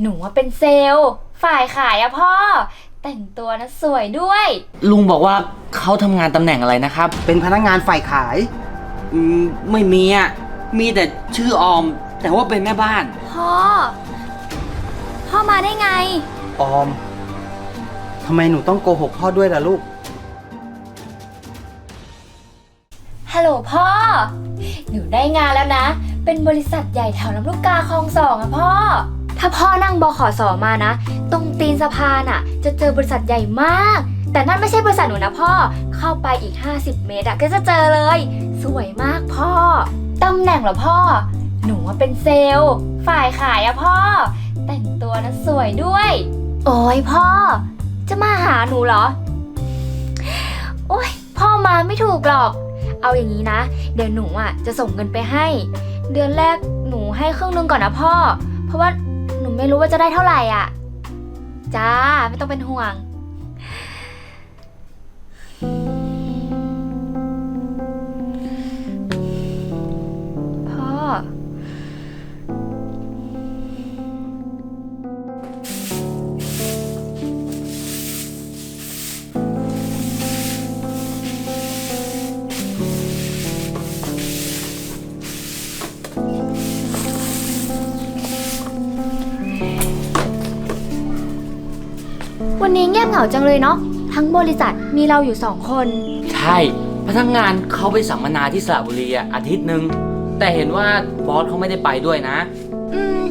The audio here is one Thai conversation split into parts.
หนูว่าเป็นเซลล์ ฝ่ายขายอะพ่อ แต่งตัวนะสวยด้วย ลุงบอกว่าเขาทำงานตำแหน่งอะไรนะครับ เป็นพนักงานฝ่ายขายอืมไม่มีอะ มีแต่ชื่อออม แต่ว่าเป็นแม่บ้าน พ่อ พ่อมาได้ไง ออม ทำไมหนูต้องโกหกพ่อด้วยล่ะลูก ฮัลโหลพ่อ หนูได้งานแล้วนะ เป็นบริษัทใหญ่แถวลำลูกกาคลองสองอะพ่อ ถ้าพ่อนั่งบขสมานะ ตรงตีนสะพานอะจะเจอบริษัทใหญ่มาก แต่นั่นไม่ใช่บริษัทหนูนะพ่อ เข้าไปอีก 50 เมตรอะก็จะเจอเลย สวยมากพ่อ ตำแหน่งเหรอพ่อ หนูว่าเป็นเซลล์ ฝ่ายขายอะพ่อ แต่งตัวนะสวยด้วย โอ้ยพ่อ จะมาหาหนูเหรอ โอ้ยพ่อมาไม่ถูกหรอก เอาอย่างนี้นะ เดี๋ยวหนูอะจะส่งเงินไปให้ เดือนแรกหนูให้ครึ่งหนึงก่อนนะพ่อ เพราะว่า ไม่รู้ว่าจะได้เท่าไหร่อะ จ้า ไม่ต้องเป็นห่วง วันนี้เงียบเหงาจังเลยเนาะ ทั้งบริษัทมีเราอยู่สองคน ใช่ พนักงานเขาไปสัมมนาที่สระบุรีอะอาทิตย์หนึ่งแต่เห็นว่าบอสเขาไม่ได้ไปด้วยนะ อืม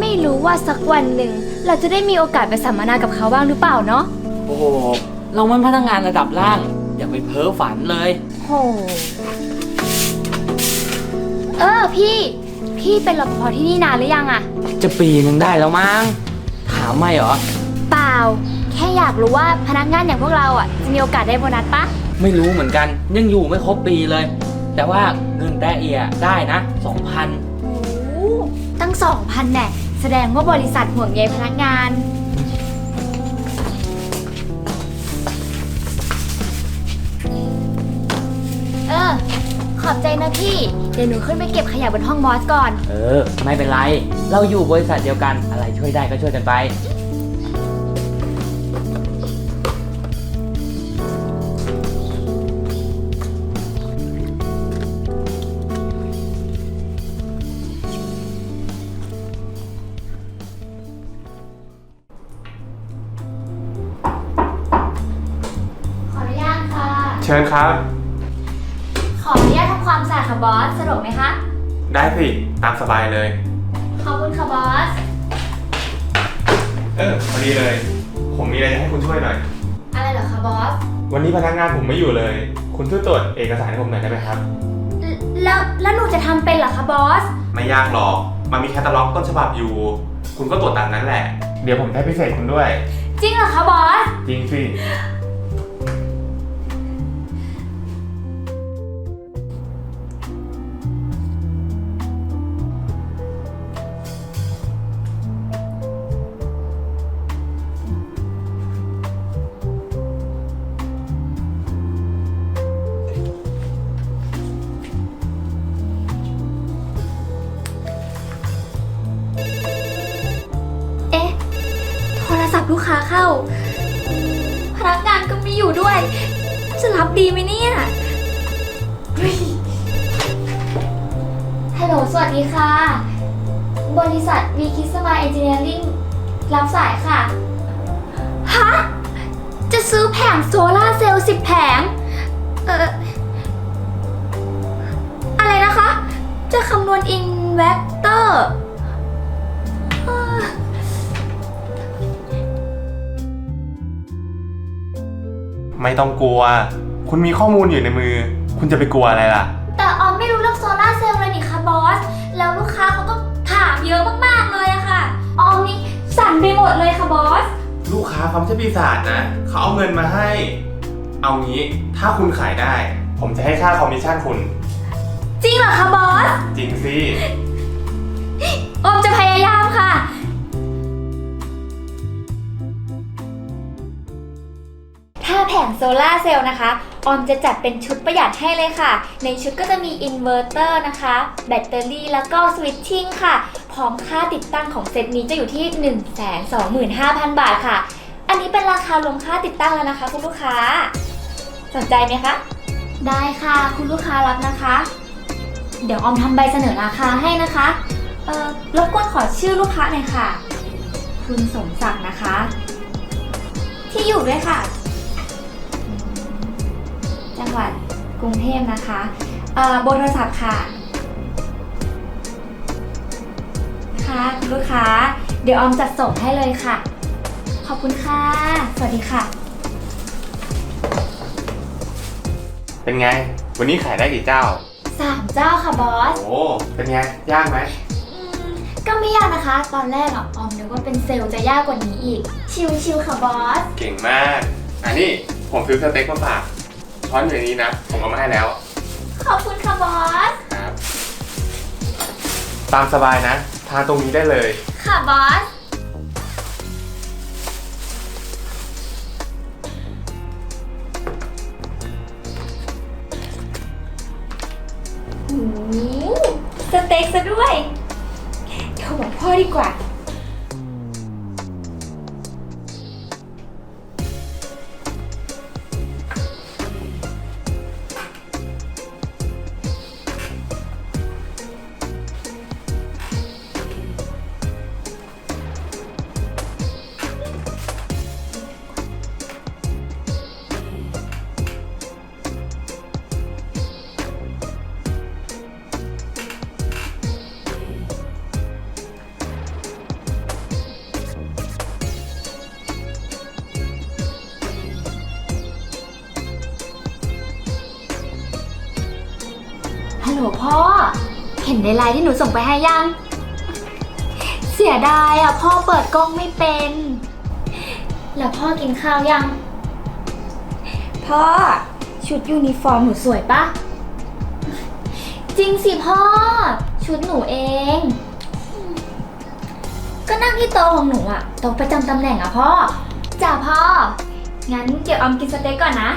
ไม่รู้ว่าสักวันหนึ่ง เราจะได้มีโอกาสไปสัมมนากับเขาบ้างหรือเปล่าเนาะ โอ้โหเรามันพนักงานระดับล่าง อย่าไปเพ้อฝันเลย โห เออพี่ พี่เป็นรปภที่นี่นานหรือยังอะจะปีหนึ่งได้แล้วมั้งถามไม่เหรอ เปล่าแค่อยากรู้ว่าพนักงานอย่างพวกเราอะจะมีโอกาสได้โบนัสปะไม่รู้เหมือนกัน ยังอยู่ไม่ครบปีเลย แต่ว่าเงินแต่เอียได้นะ 2,000 โอ้ตั้งสองพันแน่แสดงว่าบริษัทห่วงใยพนักงาน เออ ขอบใจนะพี่ เดี๋ยวหนูขึ้นไปเก็บขยะบนห้องบอสก่อน เออ ไม่เป็นไร เราอยู่บริษัทเดียวกันอะไรช่วยได้ก็ช่วยกันไป ครับ ขออนุญาตทำความสะอาดค่ะบอสสะดวกไหมคะ ได้สิตามสบายเลย ขอบคุณค่ะบอส เออพอดีเลย ผมมีอะไรจะให้คุณช่วยหน่อย อะไรเหรอคะบอสวันนี้พนักงานผมไม่อยู่เลย คุณช่วยตรวจเอกสารให้ผมหน่อยได้ไหมครับแล้วแล้วหนูจะทำเป็นเหรอคะบอส ไม่ยากหรอก มันมีแคตตาล็อกต้นฉบับอยู่ คุณก็ตรวจตามนั้นแหละ เดี๋ยวผมได้พิเศษคุณด้วย จริงเหรอคะบอส จริงสิ เข้า พนักงานก็ไม่อยู่ด้วย จะรับดีไหมเนี่ยเฮ้ยฮัลโหลสวัสดีค่ะ บริษัทวีคิสมาเอนจิเนียริ่งรับสายค่ะ ฮะ จะซื้อแผงโซลาร์เซลล์สิบแผง เอ่อ อะไรนะคะ จะคำนวณอินเวกเตอร์ ไม่ต้องกลัว คุณมีข้อมูลอยู่ในมือ คุณจะไปกลัวอะไรล่ะ แต่ออมไม่รู้เรื่องโซลาร์เซลล์เลยนี่คะบอส แล้วลูกค้าเขาก็ถามเยอะมากๆเลยอะค่ะ ออมนี่สั่นไปหมดเลยค่ะบอส ลูกค้าเขาไม่ใช่ปีศาจนะ เขาเอาเงินมาให้ เอางี้ ถ้าคุณขายได้ ผมจะให้ค่าคอมมิชชั่นคุณ จริงเหรอคะบอส จริงสิ ออมจะพยายามค่ะ ผงโซลาเซลล์นะคะ ออมจะจัดเป็นชุดประหยัดให้เลยค่ะ ในชุดก็จะมีอินเวอร์เตอร์นะคะ แบตเตอรี่แล้วก็สวิตชิ่งค่ะ พร้อมค่าติดตั้งของเซตนี้จะอยู่ที่ 1 2 5 0 0 0 บาทค่ะ อันนี้เป็นราคารวมค่าติดตั้งแล้วนะคะคุณลูกค้า สนใจไหมคะ ได้ค่ะคุณลูกค้ารับนะคะ เดี๋ยวออมทำใบเสนอราคาให้นะคะ เอ่อรบกวนขอชื่อลูกค้าหน่อยค่ะ คุณสมศักดิ์นะคะ ที่อยู่ด้วยค่ะ จังหวัดกรุงเทพนะคะเอ่อเบอร์โทรศัพท์ค่ะ ค่ะคุณลูกค้า เดี๋ยวออมจัดส่งให้เลยค่ะ ขอบคุณค่ะ สวัสดีค่ะ เป็นไง วันนี้ขายได้กี่เจ้า สามเจ้าค่ะบอส โอ้ เป็นไง ยากไหม อืมก็ไม่ยากนะคะ ตอนแรกอะออมนึกว่าเป็นเซลล์จะยากกว่านี้อีก ชิวๆค่ะบอส เก่งมาก อันนี้ผมซื้อสเต็กมาฝาก ช้อนอยู่ในนี้นะ ผมเอามาให้แล้วขอบคุณค่ะบอส ครับ ตามสบายนะ ทานตรงนี้ได้เลย ค่ะบอสหูสเต็กซะด้วยโทรบอกพ่อดีกว่า ในไลน์ที่หนูส่งไปให้ยัง เสียดายอะ พ่อเปิดกล้องไม่เป็น แล้วพ่อกินข้าวยัง พ่อ ชุดยูนิฟอร์มหนูสวยปะ จริงสิพ่อ ชุดหนูเอง ก็นั่งที่โต๊ะของหนูอะโต๊ะประจำตำแหน่งอะพ่อจ้าพ่อ งั้นเดี๋ยวออมกินสเต็กก่อนนะ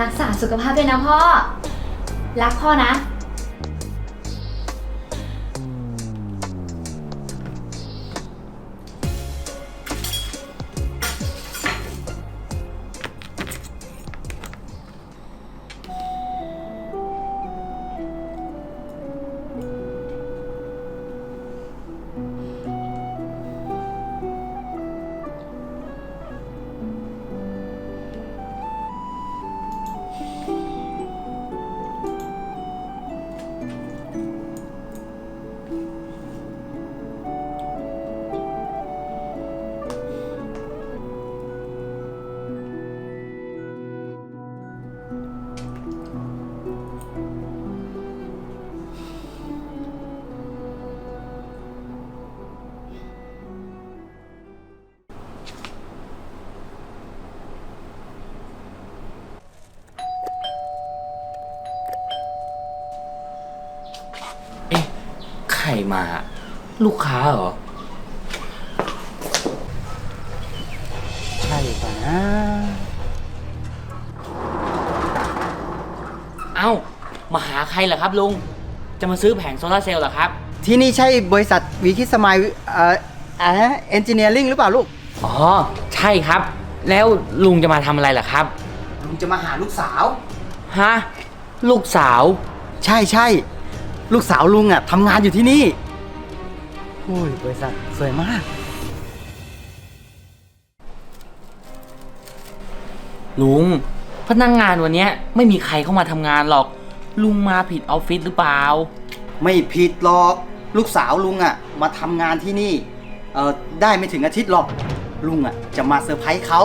รักษาสุขภาพด้วยนะพ่อ รักพ่อนะ มา ลูกค้าเหรอ ใช่ป่ะนะเอ้า มาหาใครเหรอครับลุง จะมาซื้อแผงโซลาร์เซลล์เหรอครับ ที่นี่ใช่บริษัทวีคิสมายเอ่ออะไรนะเอนจิเนียริงหรือเปล่าลูกอ๋อ ใช่ครับ แล้วลุงจะมาทำอะไรล่ะครับ ลุงจะมาหาลูกสาว ฮะ ลูกสาว ใช่ใช่ลูกสาวลุงอะทำงานอยู่ที่นี่ โอ้ยบริษัทสวยมาก ลุง พนักงงานวันเนี้ยไม่มีใครเข้ามาทำงานหรอก ลุงมาผิดออฟฟิศหรือเปล่า ไม่ผิดหรอก ลูกสาวลุงอะ มาทำงานที่นี่เออได้ไม่ถึงอาทิตย์หรอก ลุงอะ จะมาเซอร์ไพรส์เขา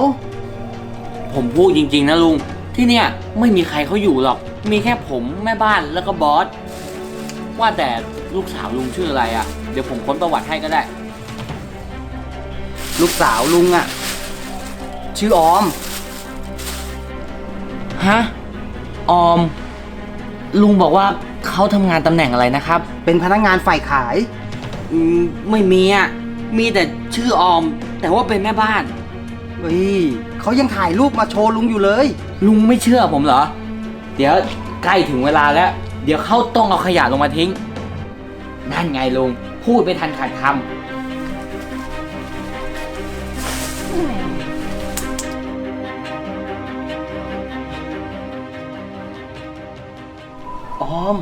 ผมพูดจริง ๆ นะลุง ที่เนี่ยไม่มีใครเขาอยู่หรอก มีแค่ผมแม่บ้านแล้วก็บอส ว่าแต่ลูกสาวลุงชื่ออะไรอะ่ะเดี๋ยวผมค้นประวัติให้ก็ได้ ลูกสาวลุงอะ ชื่อออม ฮะ ออม ลุงบอกว่าเขาทำงานตำแหน่งอะไรนะครับ เป็นพนักงานฝ่ายขาย อืมไม่มีอะ มีแต่ชื่อออม แต่ว่าเป็นแม่บ้าน เฮ้ยเขายังถ่ายรูปมาโชว์ลุงอยู่เลย ลุงไม่เชื่อผมเหรอ เดี๋ยวใกล้ถึงเวลาแล้ว เดี๋ยวเขาต้องเอาขยะลงมาทิ้ง นั่นไงลุง พูดไปทันขาดคออม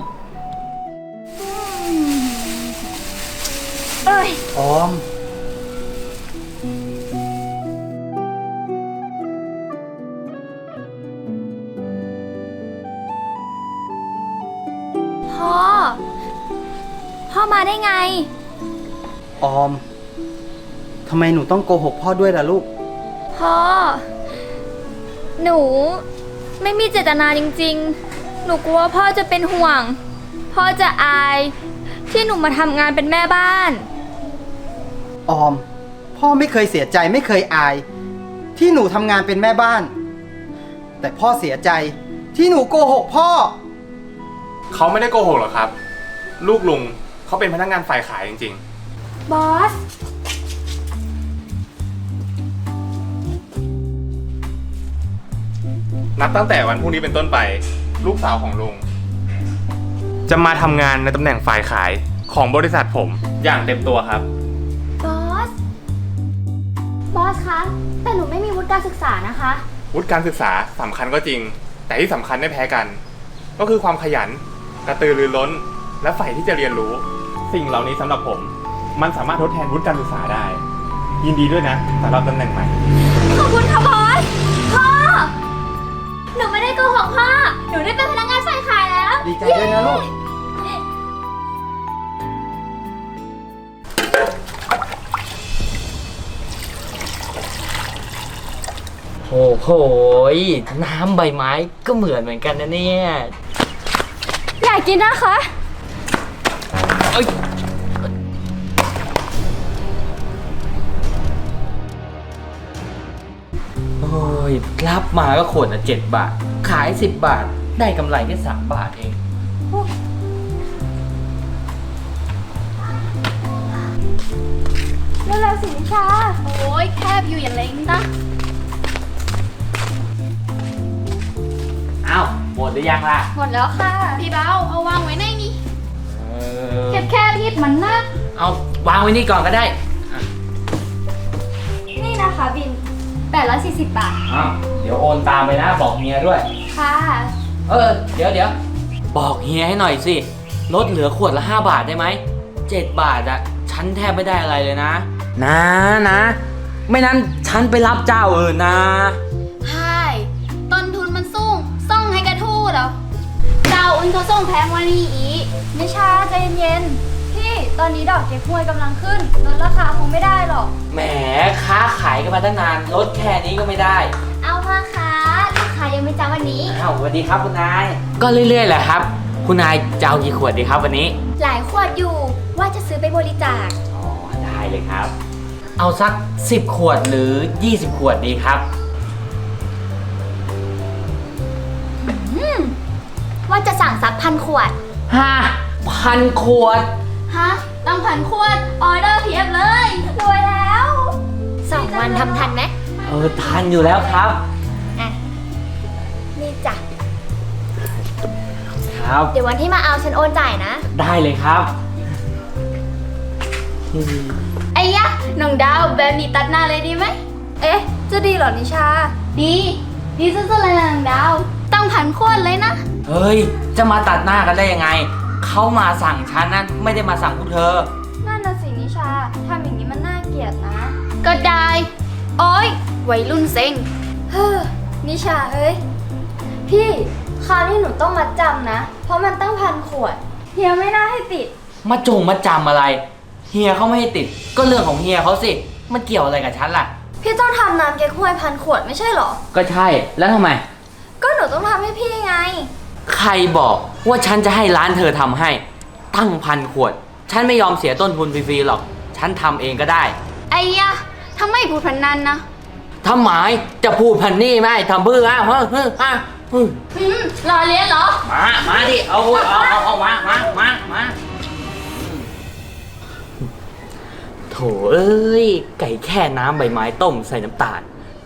ต้องโกหกพ่อด้วยล่ะลูก พ่อ หนู ไม่มีเจตนาจริง ๆ หนูกลัวพ่อจะเป็นห่วง พ่อจะอาย ที่หนูมาทำงานเป็นแม่บ้าน ออม พ่อไม่เคยเสียใจไม่เคยอาย ที่หนูทำงานเป็นแม่บ้าน แต่พ่อเสียใจที่หนูโกหกพ่อ เขาไม่ได้โกหกหรอกครับ ลูกลุงเขาเป็นพนักงานฝ่ายขายจริง บอส นับตั้งแต่วันพรุ่งนี้เป็นต้นไป ลูกสาวของลุง จะมาทำงานในตำแหน่งฝ่ายขายของบริษัทผมอย่างเต็มตัวครับ บอส บอสคะ แต่หนูไม่มีวุฒิการศึกษานะคะ วุฒิการศึกษาสำคัญก็จริง แต่ที่สำคัญไม่แพ้กัน ก็คือความขยัน กระตือรือร้น และใฝ่ที่จะเรียนรู้ สิ่งเหล่านี้สำหรับผม มันสามารถทดแทนวุฒิการศึกษาได้ ยินดีด้วยนะสำหรับตำแหน่งใหม่ ขอบคุณค่ะบอส นูได้เป็นพนักงานฝ่ายขายแล้วดีใจด้วยนะลูกำโอ้โหยน้ำใบไม้ก็เหมือนเหมือนกันนะเนี่ยอยากกินนะคะ เอ้ยโอ้ยรับมาก็ขวดละเจ็ดบาท ขายสิบบาท ได้กำไรแค่สามบาทเอง เร็วๆสินิชา โอ้ยแคบอยู่อย่างเล็กนะเอ้าหมดหรือยังล่ะ หมดแล้วค่ะ พี่เบาเอาวางไว้ในนี้เออแคบแคบๆนิดมันนะเอาวางไว้นี่ก่อนก็ได้นี่นะคะบิน 840 บาท อ้าวเดี๋ยวโอนตามไปนะ บอกเฮียด้วย ค่ะ เออ เดี๋ยวเดี๋ยวบอกเฮียให้หน่อยสิ ลดเหลือขวดละ 5 บาทได้ไหม 7 บาทอะฉันแทบไม่ได้อะไรเลยนะ นะนะ ไม่นั้นฉันไปรับเจ้าอื่นนะ ใช่ต้นทุนมันสูงส่งให้กระทู้เหรอเจ้าอุ่นเขาส่งแพงกว่านี้อีกนิชาใจเย็นๆพี่ตอนนี้ดอกเก๊กฮวยกำลังขึ้นลดราคาคงไม่ได้หรอก แหมค้าขายกันมาตั้งนาน ลดแค่นี้ก็ไม่ได้ เอามาค่ะลูกค้ายังไม่ จ้าวันนี้ อ้าวสวัสดีครับคุณนาย ก็เรื่อยๆแหละครับ คุณนายจะเอากี่ขวดดีครับวันนี้ หลายขวดอยู่ว่าจะซื้อไปบริจาค อ๋อ ได้เลยครับ เอาสัก 10 ขวดหรือ 20 ขวดดีครับ ว่าจะสั่งสักพันขวด ห้าพันขวด ฮะตั้งพันขวด ออเดอร์เพียบเลยรวยแล้วสองวันทำทันไหม เออทันอยู่แล้วครับอะนี่ จ้ะ ครับ เดี๋ยววันที่มาเอาฉันโอนจ่ายนะ ได้เลยครับ ไอ้ยะน้องดาวแบบนี้ตัดหน้าเลยดีไหม เอ๊ะ จะดีเหรอนิชา ดี ดีสุดๆเลยนะน้องดาวตั้งพันขวดเลยนะ เฮ้ย จะมาตัดหน้ากันได้ยังไง เขามาสั่งฉันนั้นไม่ได้มาสั่งพวกเธอ นั่นน่ะสินิชาทำอย่างนี้มันน่าเกลียดนะ ก็ได้ โอ้ยวัยรุ่นเซ็ง เฮ้อนิชาเอ้ย พี่คราวนี้หนูต้องมัดจำนะ เพราะมันตั้งพันขวด เฮียไม่น่าให้ติด มาจงมาจำอะไร เฮียเขาไม่ให้ติด ก็เรื่องของเฮียเขาสิ มันเกี่ยวอะไรกับฉันล่ะ พี่ต้องทำน้ำเก๊กฮวยพันขวดไม่ใช่เหรอ ก็ใช่ แล้วทำไม ก็หนูต้องทำให้พี่ไง ใครบอกว่าฉันจะให้ร้านเธอทำให้ ตั้งพันขวด ฉันไม่ยอมเสียต้นทุนฟรีๆหรอก ฉันทำเองก็ได้ ไอ้ยะทำไมพูดพันนั้นนะทำหมายจะพูดพันนี่ไหมทำเพื่ออะเฮ้ยเฮ้ยอะเฮ้ย หืมรอเลี้ยนเหรอ มา มาดิ เอา เอา เอา เอา มา มา มา มาโถเอ้ย ไก่แค่น้ำใบไม้ต้มใส่น้ำตาล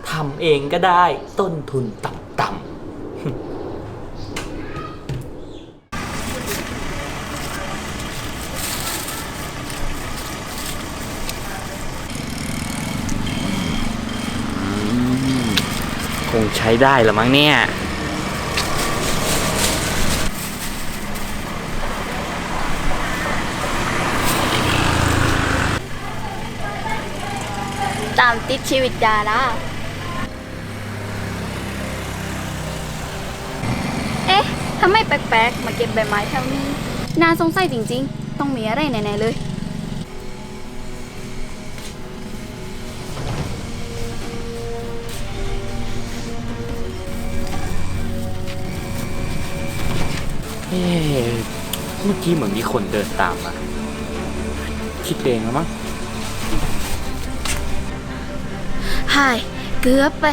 ทำเองก็ได้ต้นทุนต่ำๆคงใช้ได้ละมั้งเนี่ย ชีวิตยาละเอ๊ะทำไมแปลกๆ มาเก็บใบไม้แถวนี้ น่าสงสัยจริงๆ ต้องมีอะไรแน่ๆเลย เอ๊ะเมื่อกี้เหมือนมีคนเดินตามมา คิดเองแล้วมั้ง หาย เกือบไป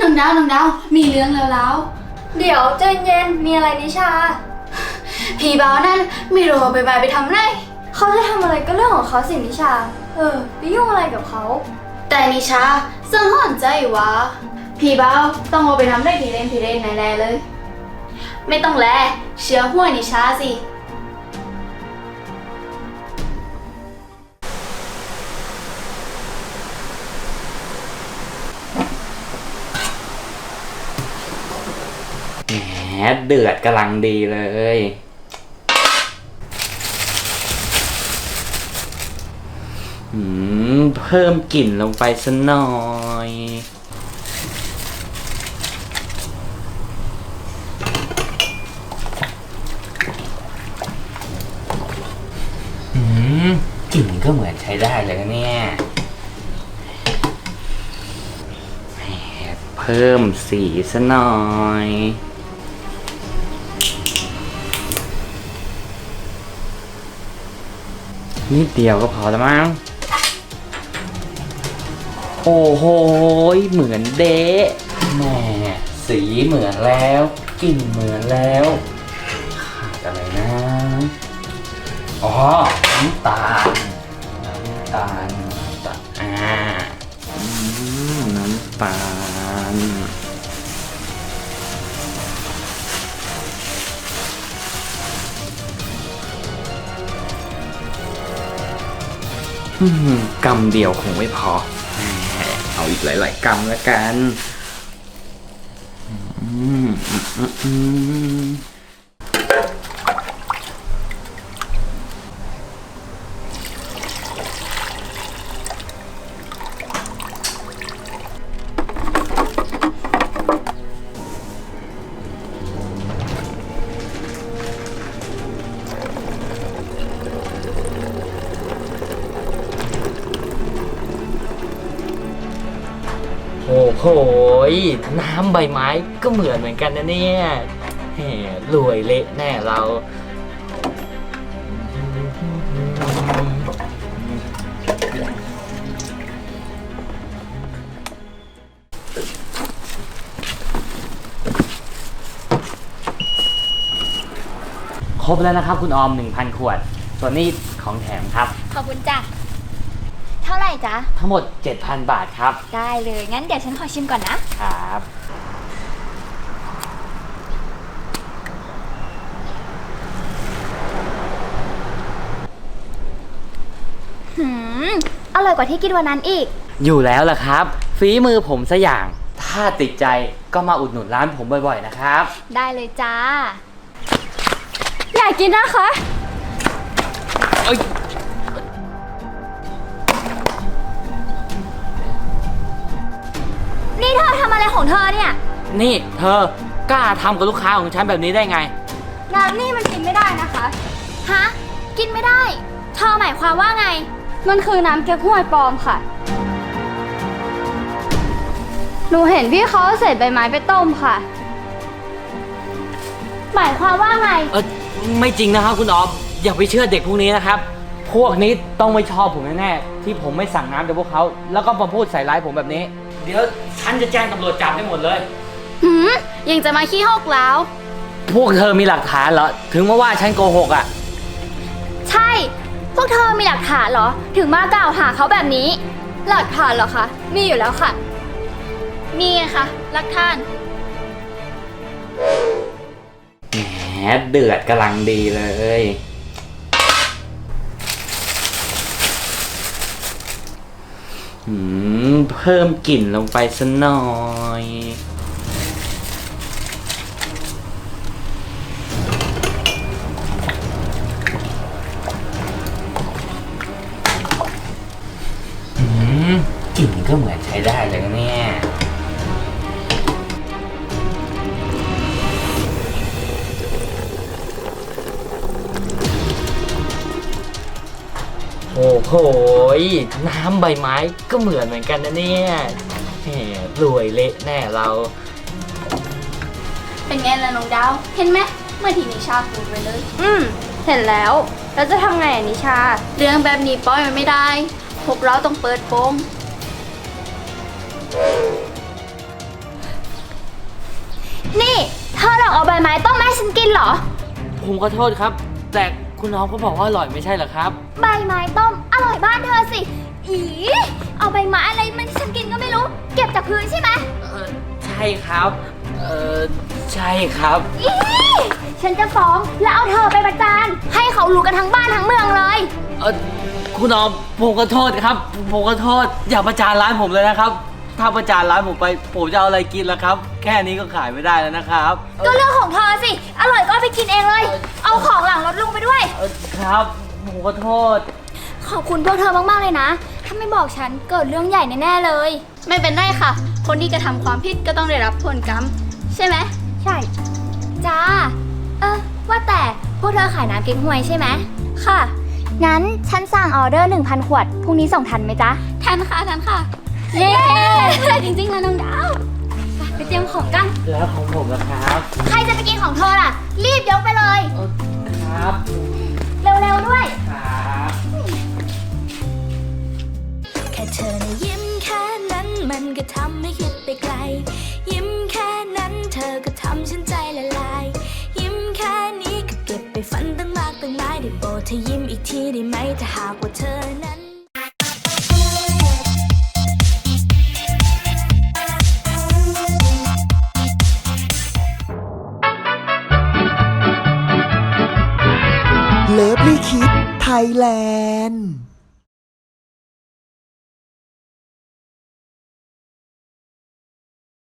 น้องดาว น้องดาว มีเรื่องแล้วแล้ว เดี๋ยวใจเย็น มีอะไรนิชา ผีบ้าวนั่นไม่รู้เอาใบไม้ไปทำไรเขาจะทำอะไรก็เรื่องของเขาสินิชา เออไปยุ่งอะไรกับเขา แต่นิชาสังหรณ์ใจวะพี่เบ้าต้องเอาไปทำได้ผีเล่นผีเล่นแน่ๆเลย ไม่ต้องแลเชื่อหัวนิชาสิแหมเดือดกำลังดีเลย อืมเพิ่มกลิ่นลงไปสักหน่อย อืมกลิ่นก็เหมือนใช้ได้เลยนะเนี่ย เพิ่มสีซะหน่อย นิดเดียวก็พอแล้วมั้ง โอ้โห เหมือนเดะแหม่สีเหมือนแล้วกลิ่นเหมือนแล้วขาดอะไรนะ อ๋อน้ำตาลน้ำตาลน้ำตาลอ่าอืมน้ำตาลอืมกำเดียวคงไม่พอ ออีกหลาย ๆ กรรมละกัน อืมอืมอืม โหยน้ำใบไม้ก็เหมือนเหมือนกันนะเนี่ยแหมรวยเละแน่เรา ครบแล้วนะครับคุณออม 1,000 ขวด ส่วนนี้ของแถมครับ ขอบคุณจ้ะ ท่าไหร่จ๊ะ ทั้งหมด 7,000 บาทครับ ได้เลย งั้นเดี๋ยวฉันขอชิมก่อนนะ ครับ หืม อร่อยกว่าที่กินวันนั้นอีก อยู่แล้วล่ะครับ ฝีมือผมซะอย่าง ถ้าติดใจก็มาอุดหนุนร้านผมบ่อยๆนะครับ ได้เลยจ้า อยากกินนะคะ ของเธอเนี่ย นี่เธอกล้าทำกับลูกค้าของฉันแบบนี้ได้ไง น้ำนี่มันกินไม่ได้นะคะ ฮะ กินไม่ได้ เธอหมายความว่าไง มันคือน้ำแก๊กฮวยปลอมค่ะ หนูเห็นพี่เขาเอาใส่ใบไม้ไปต้มค่ะ หมายความว่าไง เออไม่จริงนะครับคุณออมอย่าไปเชื่อเด็กพวกนี้นะครับ พวกนี้ต้องไม่ชอบผมแน่ๆที่ผมไม่สั่งน้ำจากพวกเขา แล้วก็มาพูดใส่ร้ายผมแบบนี้ เดี๋ยวฉันจะแจ้งตำรวจจับให้หมดเลย หืมยังจะมาขี้หกแล้ว พวกเธอมีหลักฐานเหรอ ถึงมาว่าฉันโกหกอะ ใช่พพวกเธอมีหลักฐานเหรอ ถึงมากล่าวหาเขาแบบนี้ หลักฐานเหรอคะ มีอยู่แล้วค่ะนี่ไงคะหลักฐาน แหมเดือดกำลังดีเลยหืม เพิ่มกลิ่นลงไปสักหน่อยกลิ่นก็เหมือนใช้ได้เลยนะเนี่ย โอ้โหยน้ำใบไม้ก็เหมือนเหมือนกันนะเนี่ยแหมรวยเละแน่เรา เป็นไงล่ะน้องดาว เห็นไหมเมื่อทีนิชาพูดไปเลย อืม เห็นแล้วแล้วจะทำไงอะนิชา เรื่องแบบนี้ปล่อยมันไม่ได้ พวกเราต้องเปิดโปงนี่เธอหลอกเอาใบไม้ต้มมาให้ฉันกินเหรอ ผมขอโทษครับ แต่ คุณน้องเขาบอกว่าอร่อยไม่ใช่เหรอครับ ใบไม้ต้มอร่อยบ้านเธอสิ อี เอาใบไม้อะไรมันฉันกินก็ไม่รู้ เก็บจากพื้นใช่ไหมเออใช่ครับ เออใช่ครับ อี ฉันจะฟ้องแล้วเอาเธอไปประจาน ให้เขารู้กันทั้งบ้านทั้งเมืองเลย เออคุณน้องผมขอโทษครับ ผมขอโทษอย่าประจานร้านผมเลยนะครับ ถ้าประจานร้านผมไป ผมจะเอาอะไรกินล่ะครับแค่นี้ก็ขายไม่ได้แล้วนะครับเอ่ก็อเรื่องของเธอสิ อร่อยก็เอาไปกินเองเลย เอาของหลังรถลงไปด้วย เอ่อครับผมขอโทษ ขอบคุณพวกเธอมากๆเลยนะ ถ้าไม่บอกฉันเกิดเรื่องใหญ่แน่ๆเลย ไม่เป็นไรค่ะ คนที่กระทำความผิดก็ต้องได้รับผลกรรม ใช่ไหม ใช่ จ้า เออว่าแต่พวกเธอขายน้ำเก๊กฮวยใช่ไหม ค่ะ งั้นฉันสั่งออเดอร์ 1,000 ขวด พรุ่งนี้ส่งทันไหมจ๊ะ ทันค่ะทันค่ะ เย้ จริงๆนะน้องดาว ไปไปเตรียมของกัน แล้วของผมล่ะครับใครจะไปกินของเธอล่ะ รีบยกไปเลยเอ่อครับเร็วๆด้วย ครับแค่เธอนะยิ้มแค่นั้นมันก็ทำให้คิดไปไกล ยิ้มแค่นั้นเธอก็ทำฉันใจละลาย ยิ้มแค่นี้ก็เก็บไปฝันตั้งมากตั้งหลายได้โปรดเธอยิ้มอีกทีได้ไหมถ้าหาก แลนด์